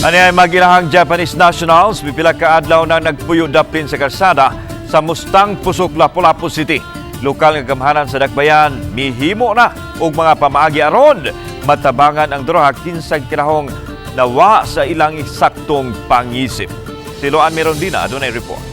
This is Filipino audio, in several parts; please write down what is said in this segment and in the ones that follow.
Ano ay magilahang Japanese nationals, pipila ka adlaw na nagpuyo dapin sa kalsada sa Mustang Pusok, Lapu-Lapu City. Lokal nga gamhanan sa Dakbayan, mihimo na og mga pamaagi aron matabangan ang droga kinsang kinahong nawa sa ilang saktong pangisip. Siloan Merondina, adunay report.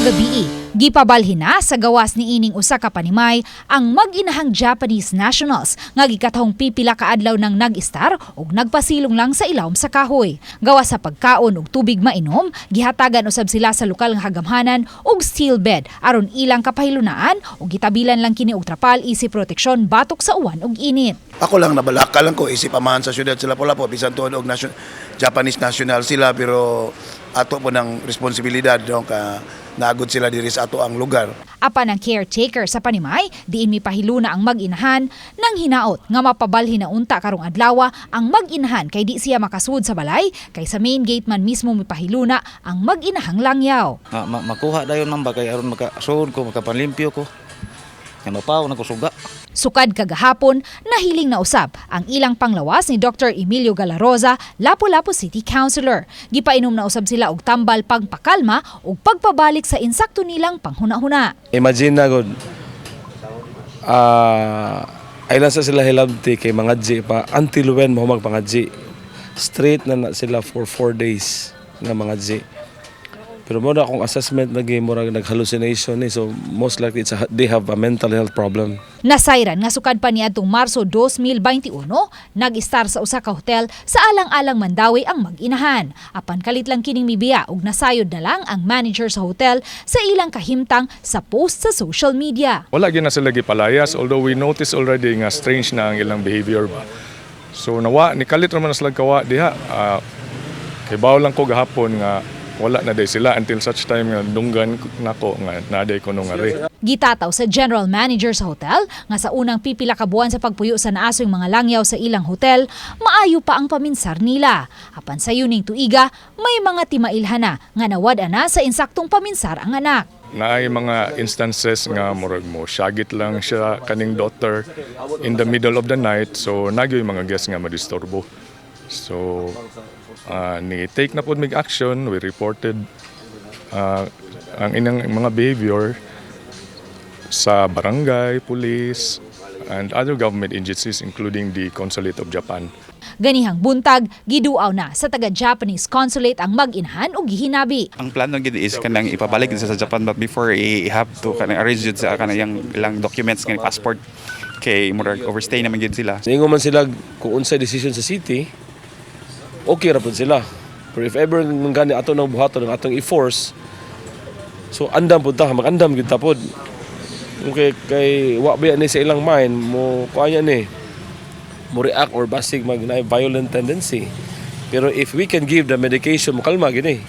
Kagabi, gipabalhin na sa gawas ni ining usa ka panimay ang mag-inahang Japanese nationals nga gikatahong pipila ka adlaw nang nag-istar ug nagpasilong lang sa ilawom sa kahoy. Gawas sa pagkaon ug tubig mainom, gihatagan usab sila sa lokal nga hagamhanan ug steel bed aron ilang kapahilunaan ug gitabilan lang kini og trapal isip proteksyon batok sa uwan ug init. Ako lang nabalaka lang ko isip amahan sa syudad sila pula po bisan tuod og nation, Japanese national sila pero ato po ng responsibilidad no, ka naagod sila diri sa ato ang lugar. Apan ang caretaker sa Panimay, diin mipahiluna ang mag-inahan nang hinaot nga mapabalhin na unta karong adlaw ang mag-inahan kay di siya makasud sa balay kay sa main gate man mismo mipahiluna ang mag-inahang langyaw. Ma- ma- makuha dayon man ba kay aron makasuod ko makapanlimpyo ko nga mapaw na ko suga Sukad kagahapon, nahiling na usab ang ilang panglawas ni Dr. Emilio Galaroza, Lapu-Lapu City Councilor. Gipainom na usab sila og tambal pagpakalma ug pagpabalik sa insakto nilang panghuna-huna. Imagine na gud. Ah, ay lang sa sila hilabti kay mga G pa until when mo magpangadji. Straight na na sila for four days nga mga G. Pero mo na akong assessment lagi mo nag-hallucination ni so most likely it's a, they have a mental health problem. Nasayran nga sukad pa niadtong Marso 2021, nag-istar sa usa ka hotel sa alang-alang Mandawi ang mag-inahan. Apan kalit lang kining mibiya ug nasayod na lang ang manager sa hotel sa ilang kahimtang sa post sa social media. Wala gyud na sila gipalayas although we notice already nga strange na ang ilang behavior ba. So nawa ni kalit ra man na sila kawa diha. Uh, kay bawo lang ko gahapon nga wala na day sila until such time nga dunggan nako nga naday ko nung ari. Gitataw sa general manager sa hotel nga sa unang pipila ka buwan sa pagpuyo sa naasoy mga langyaw sa ilang hotel, maayo pa ang paminsar nila. Apan sa yuning tuiga, may mga timailhan na nga nawad na sa insaktong paminsar ang anak. Naay mga instances nga murag mo syagit lang siya kaning daughter in the middle of the night so nagyoy mga guests nga madisturbo. So uh, ni take na pod mig action we reported uh, ang inang mga behavior sa barangay, police and other government agencies including the Consulate of Japan. Ganihang buntag, giduaw na sa taga-Japanese consulate ang mag-inhan o gihinabi. ang plano gid is kanang ipabalik sa Japan but before i have to kanang arrange jud sa kanang ilang documents kanang passport kay murag overstay naman gid sila Sa ingon man sila kung unsay decision sa city, okay ra pud sila. Pero if ever nung gani ato nang buhaton ng atong i-force, so andam pud ta, magandam gid ta pod. Okay, kay wa ba ni sa ilang mind mo kuanya ni mo react or basig mag na violent tendency. Pero if we can give the medication mo kalma gini.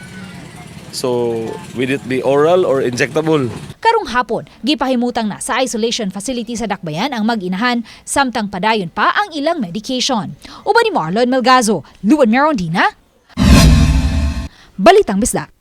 So, will it be oral or injectable? Karong hapon, gipahimutang na sa isolation facility sa Dakbayan ang mag-inahan, samtang padayon pa ang ilang medication. Uban ni Marlon Melgazo, Luan Merondina, Balitang Bisdak.